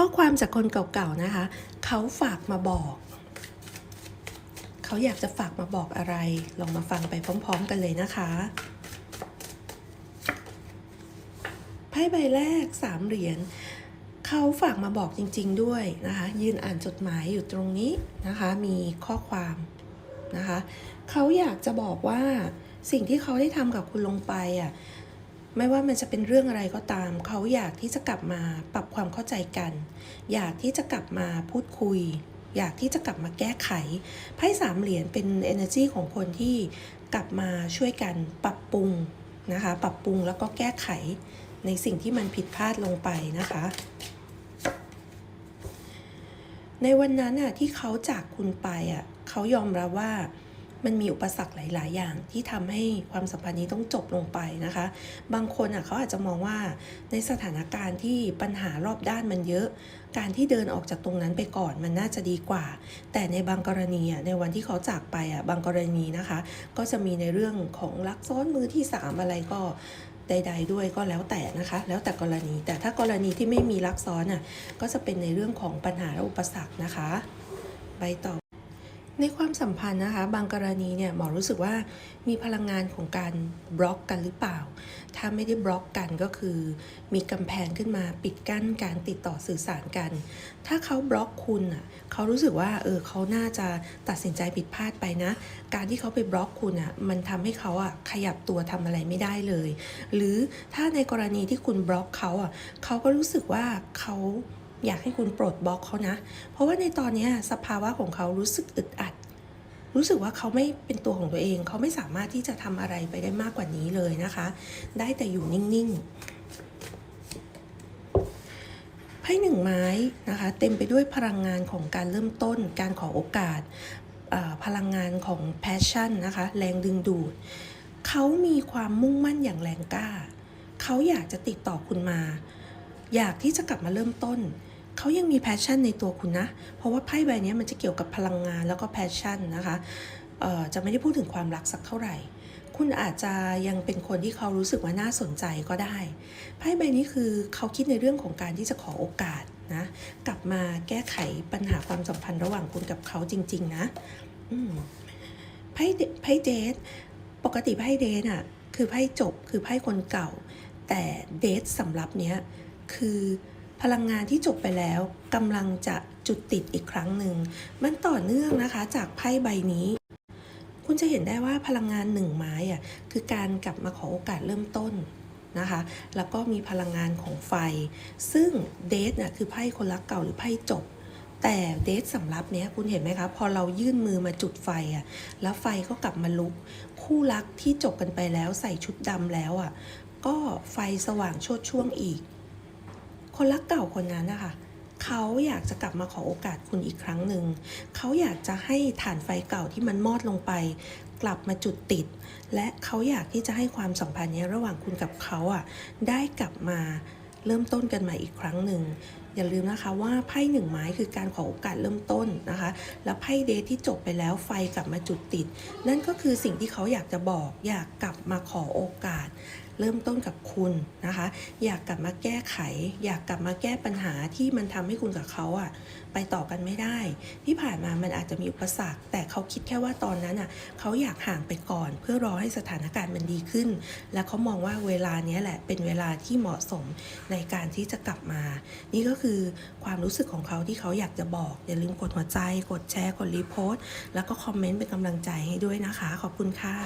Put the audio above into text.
ข้อความจากคนเก่าๆนะคะ เขาฝากมาบอก เขาอยากจะฝากมาบอกอะไร ลองมาฟังไปพร้อม ๆ กันเลยนะคะไพ่ใบแรกสามเหรียญเขาฝากมาบอกจริง ๆ ด้วยนะคะ ยืนอ่านจดหมายอยู่ตรงนี้นะคะ มีข้อความนะคะ เขาอยากจะบอกว่าสิ่งที่เขาได้ทำกับคุณลงไปอะ ไม่ว่ามันจะเป็นเรื่องอะไรก็ตาม เขาอยากที่จะกลับมาปรับความเข้าใจกัน อยากที่จะกลับมาพูดคุย อยากที่จะกลับมาแก้ไข ไพ่สามเหรียญเป็น energy ของคนที่กลับมาช่วยกันปรับปรุงนะคะ ปรับปรุงแล้วก็แก้ไขในสิ่งที่มันผิดพลาดลงไปนะคะ ในวันนั้นน่ะที่เขาจากคุณไปอะเขายอมรับว่า มันมีอุปสรรคหลาย ๆ อย่างที่ทำให้ความสัมพันธ์นี้ต้องจบลงไปนะคะ บางคนอะเขาอาจจะมองว่าในสถานการณ์ที่ปัญหารอบด้านมันเยอะ การที่เดินออกจากตรงนั้นไปก่อนมันน่าจะดีกว่า แต่ในบางกรณีอะในวันที่เขาจากไปอะบางกรณีนะคะ ก็จะมีในเรื่องของลักซ้อนมือที่สามอะไรก็ใดๆด้วยก็แล้วแต่นะคะ แล้วแต่กรณีแต่ถ้ากรณีที่ไม่มีลักซ้อนอะก็จะเป็นในเรื่องของปัญหาและอุปสรรคนะคะ ใบต่อ ในความสัมพันธ์นะคะบางกรณีเนี่ยหมอรู้สึกว่ามีพลังงานของการบล็อกกันหรือเปล่า ถ้าไม่ได้บล็อกกันก็คือ มีกำแพงขึ้นมาปิดกั้นการติดต่อสื่อสารกัน ถ้าเขาบล็อกคุณอะเขารู้สึกว่าเออเขาน่าจะตัดสินใจผิดพลาดไปนะ การที่เขาไปบล็อกคุณอะมันทำให้เขาอะขยับตัวทำอะไรไม่ได้เลย หรือถ้าในกรณีที่คุณบล็อกเขาอะเขาก็รู้สึกว่าเขา อยากให้คุณปลดบล็อกเขานะ เพราะว่าในตอนนี้สภาวะของเขารู้สึกอึดอัด รู้สึกว่าเขาไม่เป็นตัวของตัวเอง เขาไม่สามารถที่จะทำอะไรไปได้มากกว่านี้เลยนะคะ ได้แต่อยู่นิ่งๆไพ่หนึ่งไม้นะคะ เต็มไปด้วยพลังงานของการเริ่มต้น การขอโอกาสพลังงานของ passion นะคะ แรงดึงดูดเขามีความมุ่งมั่นอย่างแรงกล้า เขาอยากจะติดต่อคุณมา อยากที่จะกลับมาเริ่มต้น เขายังมีแพชชั่นในตัวคุณนะ เพราะว่าไพ่ใบนี้มันจะเกี่ยวกับพลังงานแล้วก็แพชชั่นนะคะเอ่อจะไม่ได้พูดถึงความรักสักเท่าไหร่ คุณอาจจะยังเป็นคนที่เขารู้สึกว่าน่าสนใจก็ได้ ไพ่ใบนี้คือเขาคิดในเรื่องของการที่จะขอโอกาสนะกลับมาแก้ไขปัญหาความสัมพันธ์ระหว่างคุณกับเขาจริง ๆ นะอืมไพ่ไพ่เดทปกติไพ่เดทอะคือไพ่จบคือไพ่คนเก่า แต่เดทสำหรับเนี้ยคือ พลังงานที่จบไปแล้วกำลังจะจุดติดอีกครั้งหนึ่ง มันต่อเนื่องนะคะจากไพ่ใบนี้ คุณจะเห็นได้ว่าพลังงานหนึ่งไม้อะคือการกลับมาขอโอกาสเริ่มต้นนะคะแล้วก็มีพลังงานของไฟ ซึ่งเดทน่ะคือไพ่คนรักเก่าหรือไพ่จบ แต่เดทสำรับเนี้ยคุณเห็นไหมคะ พอเรายื่นมือมาจุดไฟอะแล้วไฟก็กลับมาลุก คู่รักที่จบกันไปแล้วใส่ชุดดำแล้วอะก็ไฟสว่างชดช่วงอีก คนรักเก่าคนนั้นนะคะเขาอยากจะกลับมาขอโอกาสคุณอีกครั้งหนึ่ง เขาอยากจะให้ฐานไฟเก่าที่มันมอดลงไป กลับมาจุดติด และเขาอยากที่จะให้ความสัมพันธ์นี้ระหว่างคุณกับเขาอะได้กลับมาเริ่มต้นกันใหม่อีกครั้งหนึ่งอย่าลืมนะคะว่าไพ่หนึ่งไม้คือการขอโอกาสเริ่มต้นนะคะ แล้วไพ่เดทที่จบไปแล้วไฟกลับมาจุดติด นั่นก็คือสิ่งที่เขาอยากจะบอก อยากกลับมาขอโอกาส เริ่มต้นกับคุณนะคะ อยากกลับมาแก้ไข อยากกลับมาแก้ปัญหาที่มันทำให้คุณกับเขาอะไปต่อกันไม่ได้ ที่ผ่านมามันอาจจะมีอุปสรรค แต่เขาคิดแค่ว่าตอนนั้นอะเขาอยากห่างไปก่อน เพื่อรอให้สถานการณ์มันดีขึ้น และเขามองว่าเวลาเนี้ยแหละเป็นเวลาที่เหมาะสมในการที่จะกลับมา นี่ก็คือความรู้สึกของเขาที่เขาอยากจะบอก อย่าลืมกดหัวใจ กดแชร์ กดรีโพสต์แล้วก็คอมเมนต์เป็นกำลังใจให้ด้วยนะคะ ขอบคุณค่ะ